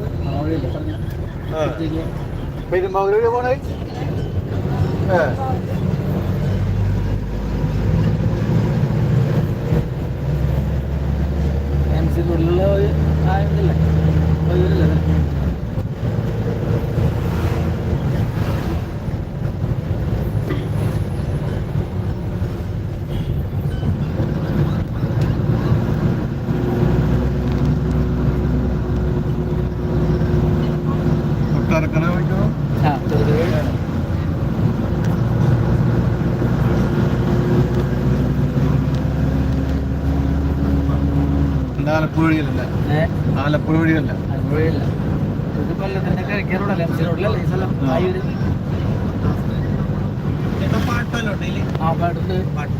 വഴിക്കാ പോകണ്ട ആ വഴിയല്ലേ പറഞ്ഞ ആ പെരുമ്പാവൂര് പോണേ ഏ എം സി റോഡിലുള്ള ഒരു ആയതല്ലേ വഴിയിലല്ലേ കൊട്ടാരക്കര വഴിക്കോ ആ ചെറുത് എന്റെ ആലപ്പുഴ വഴിയല്ല ഏ ആലപ്പുഴ വഴിയല്ല. ഇത് കൊല്ലത്തിന്റെ കിഴക്കേ റോഡല്ലേ? എം സി റോഡിലല്ലേ ഈ സ്ഥലം? ആ. ആയൂര് ആ പാട്ടുണ്ട്. പാട്ട്.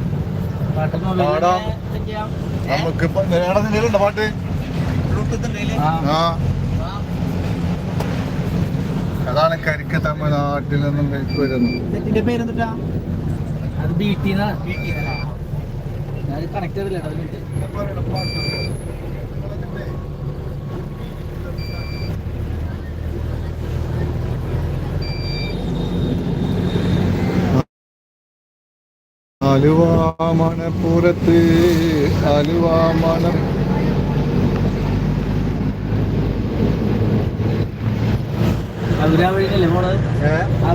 നമുക്ക് പാട്ട്? ആ. അതാണ് കരിക്ക് തമിഴ്നാട്ടിൽ നിന്നും വരുന്നത്. ഇതിന്റെ പേരെന്താ അത് ബി ടി ഞാൻ കണക്ട് ചെയ്തില്ല ആലുവ മണപ്പുറത്ത് ആലുവ മണ ആ രണ്ടിട്ട്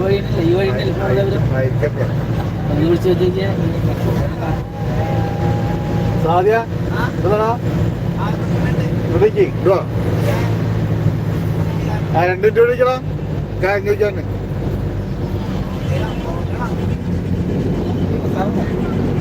സാധ്യ? ആ? രണ്ട് വിളിക്കണം കാര്യം ചോദിച്ചാണ് Okay.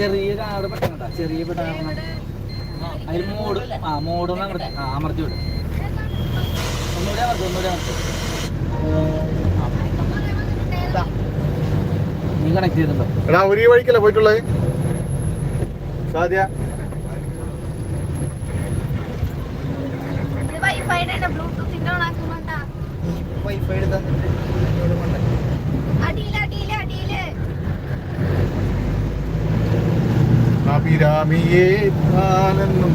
ചെറിയൊരു ആട് പെട്ടെന്ന് ചെറിയ പെട്ടെന്ന് അതിൽ മോഡ് ആ മോഡ് ഒന്ന് അങ്ങോട്ട്. ആ അമർത്തി വിടും. ഒന്നുകൂടി അമർത്തി ഒന്നുകൂടി അമർത്തി. നീ കണക്ട് ചെയ്തിട്ടുണ്ടോ? എടാ ഒരു വഴിക്കല്ല പോയിട്ടുള്ളത്? സാധ്യ. വൈഫൈ ബ്ലൂടൂത്തിന്റെ ഓൺ ആക്കുന്നുണ്ടാ. അടിയിൽ അഭിരാമിയെ ഞാനെന്നും.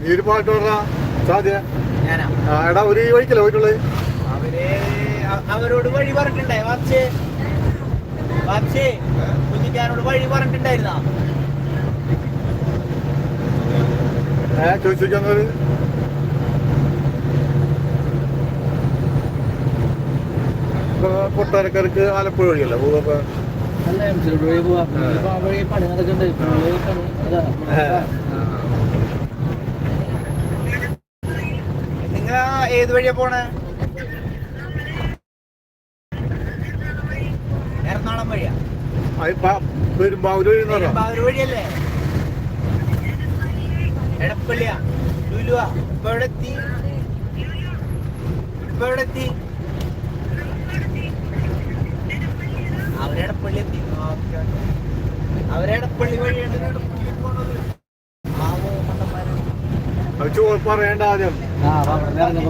നീ ഒരു പാട്ട് പറഞ്ഞ സാധ്യ എടാ ഒരു വഴിക്കല്ലേ പോയിട്ടുള്ളത് അവർ അവരോട് വഴി പറഞ്ഞിട്ടുണ്ടേ വാപ്സേ. വാപ്സേ കുഞ്ഞിക്കാനോട് വഴി പറഞ്ഞിട്ടുണ്ടായിരുന്നാ? കൊട്ടാരക്കാർക്ക് ആലപ്പുഴ വഴിയല്ല പോവാ. നിങ്ങൾ ഏത് വഴിയാ പോണേ എറണാകുളം വഴിയാ പെരുമ്പാവൂര് വഴി ബാവൂർ വഴിയല്ലേ? എടപ്പള്ളിയാ ലുലുവാ. ഇപ്പൊ എവിടെ എത്തി ഇപ്പൊ എവിടെ എത്തി അവരെടപ്പള്ളി എത്തി. ഓക്കെ അവരെടപ്പള്ളി വഴിയാണ്. പോണത് ആവോ പറയണ്ട ആദ്യം. ആ പറഞ്ഞു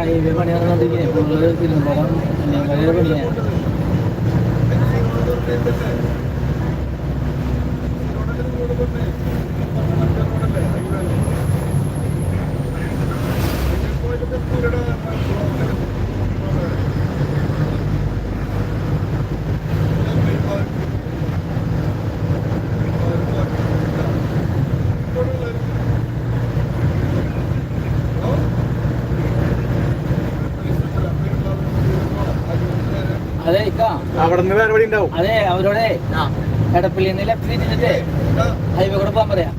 ഹൈവേ പണി നടന്നുകൊണ്ടിരിക്കുകയെ ഫുള്ള് തിരുവനന്തപുരം കന്യാകുമാരിയുടെ പണിയാണ് അതെ അവിടെ നിന്ന് വേറെ വഴി ഉണ്ടാവും. അതെ അവരോടെ എടപ്പള്ളിയിൽ നിന്ന് ലെഫ്റ്റ് തിരിഞ്ഞിട്ട് ഹൈവേ കൂടെ പോകാൻ പറയാം.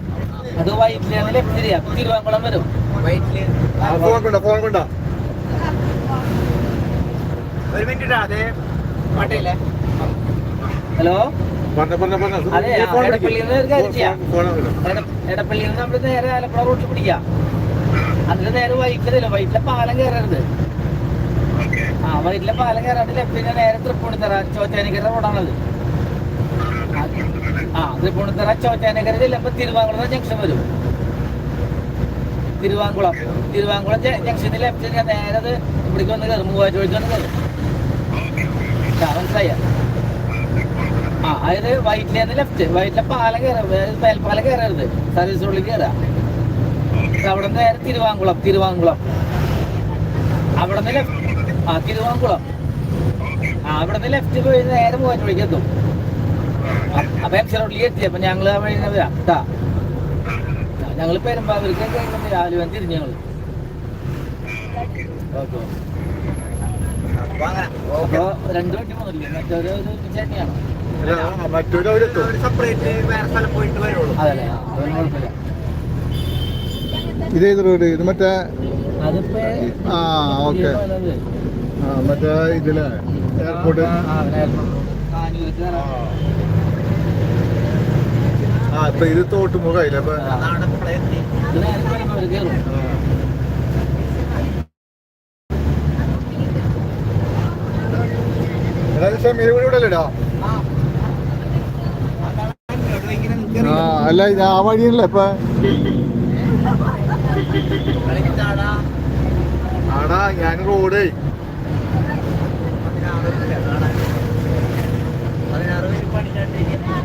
അത് നിന്ന് ലെഫ്റ്റ് തിരിയാ. തിരുവാങ്കുളം വരും. വയറ്റിൽ ആ, ഫോൺ കൊണ്ട ഫോൺ കൊണ്ട ഒരു മിനിറ്റ് അതെ. ഹലോ? അതെ, എടപ്പള്ളിയിൽ നിന്ന് ഒരു കാര്യം ചെയ്യാം. ഫോൺ ഫോൺ എടപ്പള്ളിയിൽ നിന്ന് നമ്മൾ നേരെ ആലപ്പുഴ റോട്ടിൽ പിടിക്കാം. അതിന് നേരെ വൈറ്റിലല്ലോ? വൈറ്റിലെ പാലം കയറരുത്. പാലം കയറാണ്ട് നേരെ ആ ജംഗ്ഷൻ വരും. തിരുവാങ്കുളം. നേരെ വന്ന് അതായത് വൈറ്റിലേന്ന് ലെഫ്റ്റ് വൈറ്റിലെ പാലം കയറും മേൽപ്പാലം കയറരുത് സർവീസ് റോഡിൽ കയറാം അവിടെ നിന്ന് നേരെ തിരുവാങ്കുളം തിരുവാങ്കുളം. അവിടെ നിന്ന് ലെഫ്റ്റ് ആ തിരുവാങ്കുളം ആ അവിടെ നിന്ന് ലെഫ്റ്റ് പോയി നേരെ എത്തും. അ- അപ്പൊ എം സി റോഡിലേക്ക് എത്തി. അപ്പൊ ആ വഴി വരാം. കേട്ടാ ഞങ്ങൾ പെരുമ്പാവൂർക്ക് കേൾക്കുന്നത് രാവിലെ തിരിഞ്ഞു ഞങ്ങൾ. ഓക്കെ. അപ്പൊ അങ്ങനെ. അപ്പൊ രണ്ടു വണ്ടി പോകുന്നില്ലേ മറ്റൊരു ഒരു ചേട്ടനെയാണോ. മറ്റൊരു സെപ്പറേറ്റ് വേറെ സ്ഥലം പോയിട്ട് വരുള്ളൂ. അതല്ലേ ആ, അതൊന്നും കുഴപ്പമില്ല. ഇത് ഏത് റോഡ്? ഇത് മറ്റേ ആ ഓക്കെ. മറ്റേ ഇതിലെ എയർപോർട്ട്. ആ, ഇപ്പൊ ഇത് തോട്ടുമുഖയില്ലേ അപ്പൊ ഷമീർ കൂടി ഇവിടെ അല്ലേടാ? ആ അല്ല ഇത് ആ വഴിയല്ലേ ഇപ്പൊ? ആടാ ഞാൻ റോഡ് പതിനാറ് പേര് കാണാൻ. പതിനാറ് പേര് പണിക്കാണ്ടിരിക്കുന്നു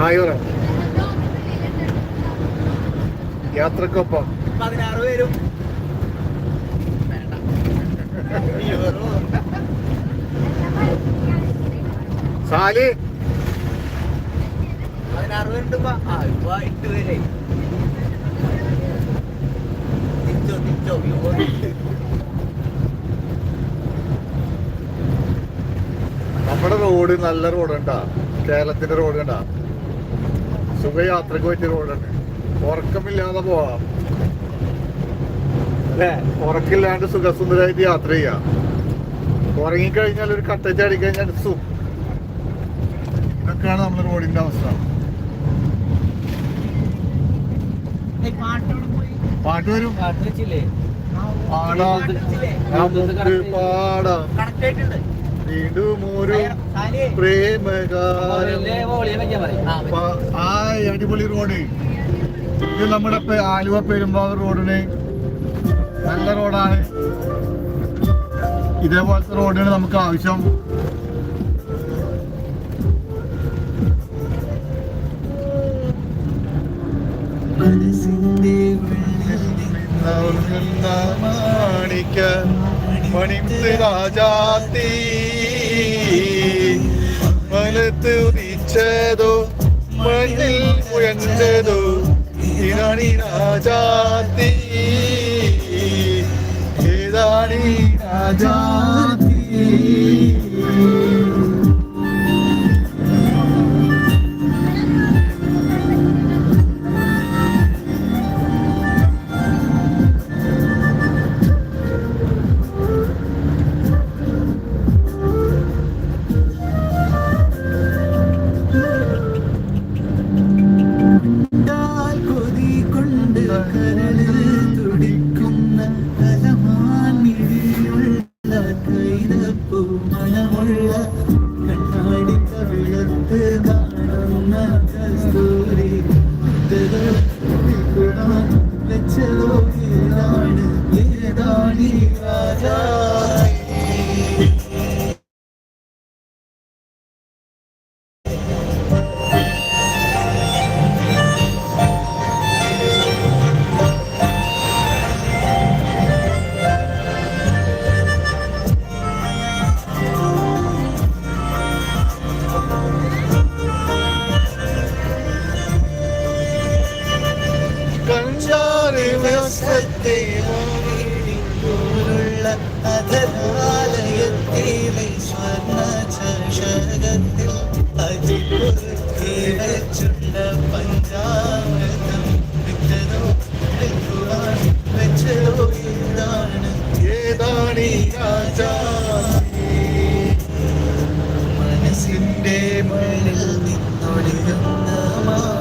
ഹായ് പറ. യാത്രക്കൊപ്പം. പതിനാറ് പേരും. സാലി. പതിനാറ് പേരുണ്ട് ഇപ്പൊ. എട്ട് പേരെ. തിരിച്ചോ തിരിച്ചോ. നമ്മുടെ റോഡ് നല്ല റോഡ് ഉണ്ടാ? കേരളത്തിന്റെ റോഡ് കണ്ടാ സുഖയാത്രക്ക് പറ്റിയ റോഡാണ്. ഉറക്കമില്ലാതെ പോവാം. അല്ലേ? ഉറക്കില്ലാണ്ട് സുഖസുന്ദരമായിട്ട് യാത്ര ചെയ്യാം. ഉറങ്ങിക്കഴിഞ്ഞാൽ ഒരു കട്ടച്ച് അടിക്കഴിഞ്ഞാൽ സു ഇതൊക്കെയാണ് നമ്മുടെ റോഡിന്റെ അവസ്ഥ. പാട്ട് വരും. പാടാ. പാടാം. ആ, ആ അടിപൊളി റോഡ്. ഇത് നമ്മുടെ ആലുവ പെരുമ്പാവൂർ റോഡിന് നല്ല റോഡാണ്. ഇതേപോലത്തെ റോഡാണ് നമുക്ക് ആവശ്യം. മാണിക്ക മണിമുത്ത് രാജാത്തി മലത്ത് ഉദിച്ചതോ മണ്ണിൽ ഉയർന്നതോ ഇതാണ് രാജാതി. ഏതാണ് ഈ വർഷത്തെ പോലുള്ള അധരാലയത്തിലെ സ്വർണ ചഷകത്തിൽ അജിപുരത്തി വെച്ചുണ്ട പഞ്ചാമൃതം വിറ്റതോ വെച്ചതോ ഏതാണ് ഏതാണീ രാജാ മനസ്സിന്റെ മണ്ണിൽ നിന്നൊളിയുന്ന മാണിക്യ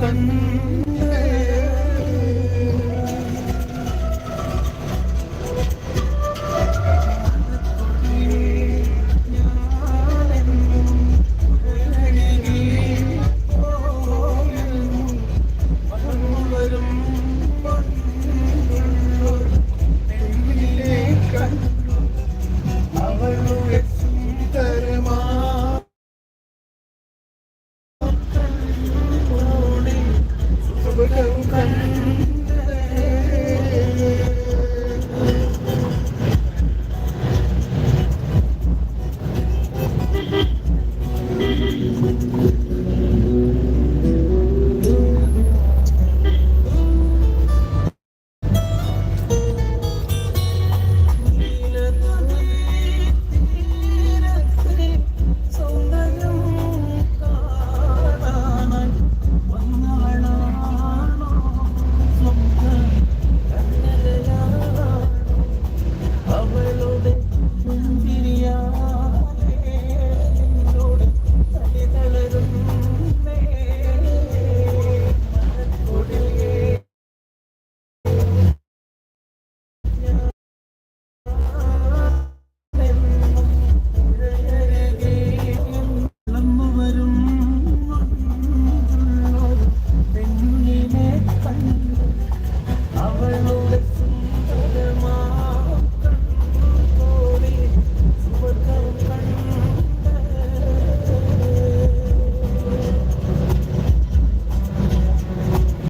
kan